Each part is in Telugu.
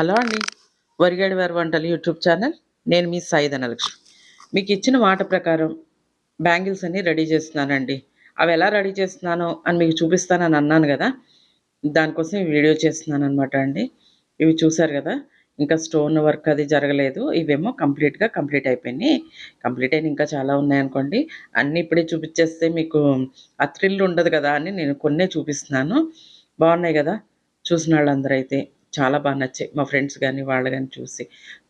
హలో అండి. వరిగడి వారి వంటలు యూట్యూబ్ ఛానల్. నేను మీ సాయి ధనలక్ష్మి. మీకు ఇచ్చిన మాట ప్రకారం బ్యాంగిల్స్ అన్నీ రెడీ చేస్తున్నానండి. అవి ఎలా రెడీ చేస్తున్నానో అని మీకు చూపిస్తానని అన్నాను కదా. దానికోసం వీడియో చేస్తున్నాను అనమాట అండి. ఇవి చూసారు కదా. ఇంకా స్టోన్ వర్క్ అది జరగలేదు. ఇవేమో కంప్లీట్గా కంప్లీట్ అయిపోయినాయి. కంప్లీట్ అయిన ఇంకా చాలా ఉన్నాయనుకోండి అన్నీ ఇప్పుడే చూపించేస్తే మీకు ఆ థ్రిల్ ఉండదు కదా అని నేను కొన్నే చూపిస్తున్నాను. బాగున్నాయి కదా. చూసిన వాళ్ళందరూ అయితే. చాలా బాగా నచ్చాయి. మా ఫ్రెండ్స్ కానీ వాళ్ళు కానీ చూసి.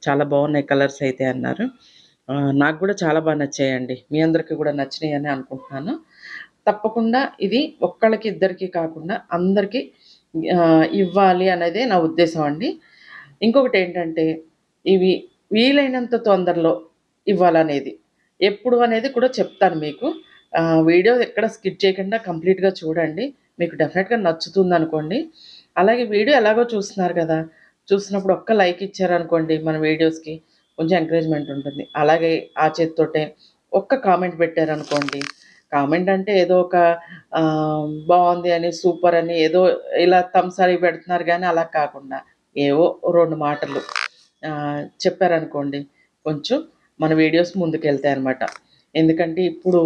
చాలా బాగున్నాయి కలర్స్ అయితే అన్నారు. నాకు కూడా చాలా బాగా నచ్చాయండి. మీ అందరికీ కూడా నచ్చినాయి అని అనుకుంటున్నాను. తప్పకుండా ఇది ఒక్కళ్ళకి ఇద్దరికి కాకుండా అందరికీ ఇవ్వాలి అనేది నా ఉద్దేశం అండి. ఇంకొకటి ఏంటంటే ఇవి వీలైనంత తొందరలో ఇవ్వాలనేది. ఎప్పుడు అనేది కూడా చెప్తాను మీకు. వీడియో ఎక్కడ స్కిప్ చేయకుండా కంప్లీట్గా చూడండి. మీకు డెఫినెట్గా నచ్చుతుంది అనుకోండి. అలాగే వీడియో ఎలాగో చూస్తున్నారు కదా చూసినప్పుడు ఒక్క లైక్ ఇచ్చారనుకోండి మన వీడియోస్కి కొంచెం ఎంకరేజ్మెంట్ ఉంటుంది. అలాగే ఆ చేతితోటే ఒక్క కామెంట్ పెట్టారనుకోండి కామెంట్ అంటే ఏదో ఒక బాగుంది అని సూపర్ అని ఏదో ఇలా థమ్స్ అవి పెడుతున్నారు కానీ అలా కాకుండా ఏవో రెండు మాటలు చెప్పారనుకోండి కొంచెం మన వీడియోస్ ముందుకు వెళ్తాయి అనమాట ఎందుకంటే ఇప్పుడు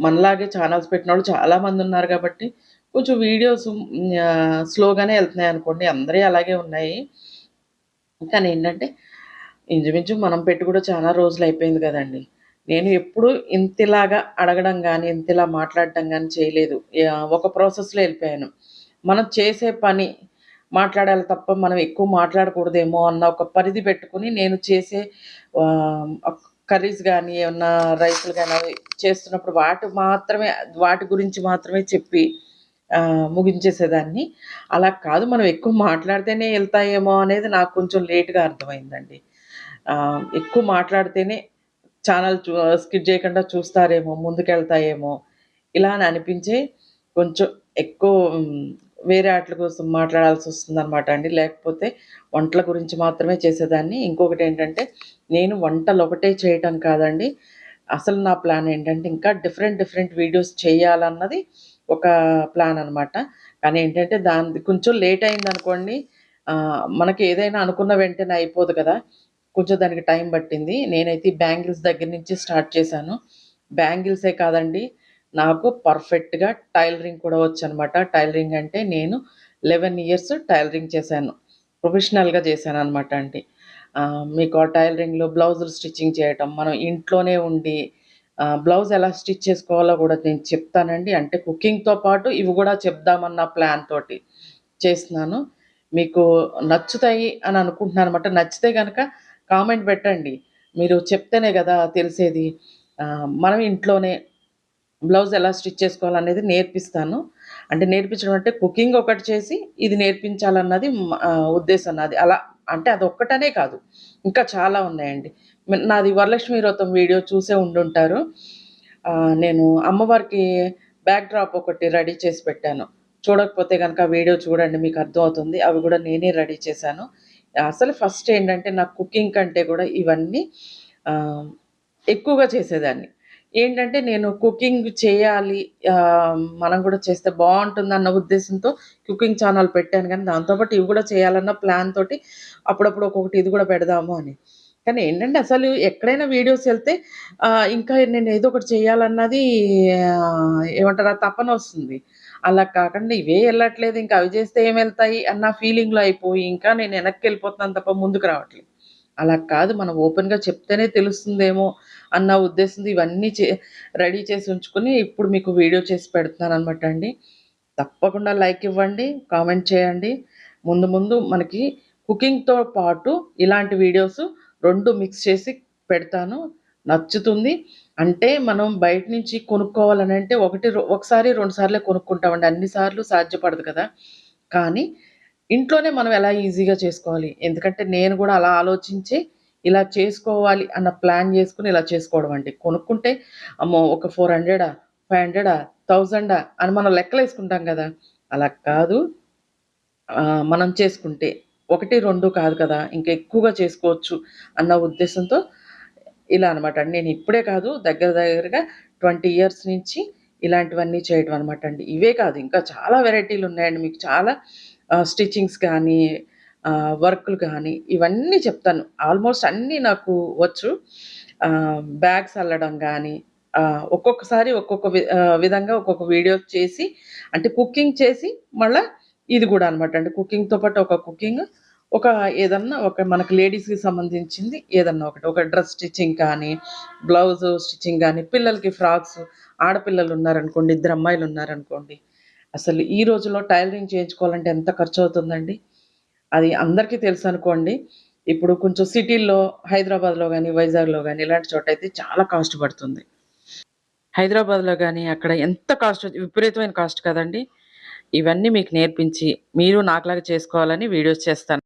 మనలాగే ఛానల్స్ పెట్టిన వాళ్ళు చాలామంది ఉన్నారు కాబట్టి కొంచెం వీడియోస్ స్లోగానే వెళ్తున్నాయి అనుకోండి అందరి అలాగే ఉన్నాయి. కానీ ఏంటంటే ఇంచుమించు మనం పెట్టి కూడా చాలా రోజులు అయిపోయింది కదండి. నేను ఎప్పుడు ఇంతలాగా అడగడం కానీ ఇంతలా మాట్లాడడం కానీ చేయలేదు. ఒక ప్రాసెస్లో వెళ్ళిపోయాను. మనం చేసే పని మాట్లాడాలి తప్ప మనం ఎక్కువ మాట్లాడకూడదేమో అన్న ఒక పరిధి పెట్టుకుని నేను చేసే కర్రీస్ కానీ ఏమన్నా రైతులు కానీ అవి చేస్తున్నప్పుడు వాటి మాత్రమే వాటి గురించి మాత్రమే చెప్పి ముగించేసేదాన్ని. అలా కాదు మనం ఎక్కువ మాట్లాడితేనే వెళ్తాయేమో అనేది నాకు కొంచెం లేట్గా అర్థమైందండి. ఎక్కువ మాట్లాడితేనే ఛానల్ చూ స్కిప్ చేయకుండా చూస్తారేమో ముందుకెళ్తాయేమో. ఇలా అని అనిపించే కొంచెం ఎక్కువ వేరే వాటి కోసం మాట్లాడాల్సి వస్తుంది అనమాట అండి. లేకపోతే వంటల గురించి మాత్రమే చేసేదాన్ని. ఇంకొకటి ఏంటంటే నేను వంటలు ఒకటే చేయటం కాదండి. అసలు నా ప్లాన్ ఏంటంటే ఇంకా డిఫరెంట్ డిఫరెంట్ వీడియోస్ చేయాలన్నది ఒక ప్లాన్ అనమాట కానీ ఏంటంటే దాని కొంచెం లేట్ అయింది అనుకోండి మనకి ఏదైనా అనుకున్న వెంటనే అయిపోదు కదా. కొంచెం దానికి టైం పట్టింది. నేనైతే ఈ బ్యాంగిల్స్ దగ్గర నుంచి స్టార్ట్ చేశాను. బ్యాంగిల్సే కాదండి నాకు పర్ఫెక్ట్గా టైలరింగ్ కూడా వచ్చు అనమాట టైలరింగ్ అంటే నేను లెవెన్ ఇయర్స్ టైలరింగ్ చేశాను. ప్రొఫెషనల్గా చేశాను అనమాట అండి. మీకు ఆ టైలరింగ్లో బ్లౌజులు స్టిచ్చింగ్ చేయటం మనం ఇంట్లోనే ఉండి బ్లౌజ్ ఎలా స్టిచ్ చేసుకోవాలో కూడా నేను చెప్తానండి. అంటే కుకింగ్తో పాటు ఇవి కూడా చెప్దామన్న ప్లాన్ తోటి చేస్తున్నాను. మీకు నచ్చుతాయి అని అనుకుంటున్నాను అనమాట నచ్చితే కనుక కామెంట్ పెట్టండి. మీరు చెప్తేనే కదా తెలిసేది. మనం ఇంట్లోనే బ్లౌజ్ ఎలా స్టిచ్ చేసుకోవాలనేది నేర్పిస్తాను. అంటే నేర్పించడం అంటే కుకింగ్ ఒకటి చేసి ఇది నేర్పించాలన్నది ఉద్దేశం నాది. అలా అంటే అది ఒక్కటనే కాదు. ఇంకా చాలా ఉన్నాయండి. నాది వరలక్ష్మి వ్రతం వీడియో చూసే ఉండుంటారు. నేను అమ్మవారికి బ్యాక్ డ్రాప్ ఒకటి రెడీ చేసి పెట్టాను. చూడకపోతే కనుక ఆ వీడియో చూడండి మీకు అర్థమవుతుంది. అవి కూడా నేనే రెడీ చేశాను. అసలు ఫస్ట్ ఏంటంటే నాకు కుకింగ్ కంటే కూడా ఇవన్నీ ఎక్కువగా చేసేదాన్ని. ఏంటంటే నేను కుకింగ్ చేయాలి మనం కూడా చేస్తే బాగుంటుంది అన్న ఉద్దేశంతో కుకింగ్ ఛానల్ పెట్టాను. కానీ దాంతోపాటు ఇవి కూడా చేయాలన్న ప్లాన్ తోటి అప్పుడప్పుడు ఒక్కొక్కటి ఇది కూడా పెడదాము అని. కానీ ఏంటంటే అసలు ఎక్కడైనా వీడియోస్ వెళ్తే ఇంకా నేను ఏదో ఒకటి చేయాలన్నది ఏమంటారా ఏమంటారు తపన వస్తుంది. అలా కాకుండా ఇవే వెళ్ళట్లేదు ఇంకా అవి చేస్తే ఏం వెళ్తాయి అన్న ఫీలింగ్లో అయిపోయి ఇంకా నేను వెనక్కి వెళ్ళిపోతున్నాను తప్ప ముందుకు రావట్లేదు. అలా కాదు మనం ఓపెన్గా చెప్తేనే తెలుస్తుందేమో అన్న ఉద్దేశంతో ఇవన్నీ చే రెడీ చేసి ఉంచుకొని ఇప్పుడు మీకు వీడియో చేసి పెడుతున్నాను అనమాట అండి. తప్పకుండా లైక్ ఇవ్వండి కామెంట్ చేయండి. ముందు ముందు మనకి కుకింగ్తో పాటు ఇలాంటి వీడియోస్ రెండు మిక్స్ చేసి పెడతాను. నచ్చుతుంది. అంటే మనం బయట నుంచి కొనుక్కోవాలని అంటే ఒకటి ఒకసారి రెండు సార్లే కొనుక్కుంటామండి. అన్నిసార్లు సాధ్యపడదు కదా. కానీ ఇంట్లోనే మనం ఎలా ఈజీగా చేసుకోవాలి? ఎందుకంటే నేను కూడా అలా ఆలోచించి ఇలా చేసుకోవాలి అన్న ప్లాన్ చేసుకుని ఇలా చేసుకోవడం అండి. కొనుక్కుంటే అమ్మో ఒక ఫోర్ హండ్రెడా ఫైవ్ హండ్రెడా థౌజండా అని మనం లెక్కలు వేసుకుంటాం కదా. అలా కాదు. మనం చేసుకుంటే ఒకటి రెండు కాదు కదా. ఇంకా ఎక్కువగా చేసుకోవచ్చు అన్న ఉద్దేశంతో ఇలా అనమాట అండి. నేను ఇప్పుడే కాదు దగ్గర దగ్గరగా ట్వంటీ ఇయర్స్ నుంచి ఇలాంటివన్నీ చేయడం అనమాట అండి. ఇవే కాదు ఇంకా చాలా వెరైటీలు ఉన్నాయండి. మీకు చాలా స్టిచ్చింగ్స్ కానీ వర్క్లు కానీ ఇవన్నీ చెప్తాను. ఆల్మోస్ట్ అన్నీ నాకు వచ్చు. బ్యాగ్స్ అల్లడం కానీ ఒక్కొక్కసారి ఒక్కొక్క విధంగా ఒక్కొక్క వీడియో చేసి అంటే కుకింగ్ చేసి మళ్ళీ ఇది కూడా అనమాట. అంటే కుకింగ్‌తో పాటు ఒక కుకింగ్, ఒక ఏదన్నా ఒక మనకు లేడీస్‌కి సంబంధించింది ఏదన్నా ఒకటి. ఒక డ్రెస్ స్టిచ్చింగ్ కానీ, బ్లౌజు స్టిచ్చింగ్ కానీ పిల్లలకి ఫ్రాక్స్ ఆడపిల్లలు ఉన్నారనుకోండి ఇద్దరు అమ్మాయిలు ఉన్నారనుకోండి అసలు ఈ రోజుల్లో టైలరింగ్ చేయించుకోవాలంటే ఎంత ఖర్చు అవుతుందండి అది అందరికీ తెలుసు అనుకోండి ఇప్పుడు కొంచెం సిటీల్లో హైదరాబాద్‌లో కానీ వైజాగ్‌లో కానీ ఇలాంటి చోట అయితే చాలా కాస్ట్ పడుతుంది. హైదరాబాద్‌లో కానీ అక్కడ ఎంత కాస్ట్ విపరీతమైన కాస్ట్ కదండి ఇవన్నీ మీకు నేర్పించి, మీరు నాకులాగా చేసుకోవాలని వీడియోస్ చేస్తాను.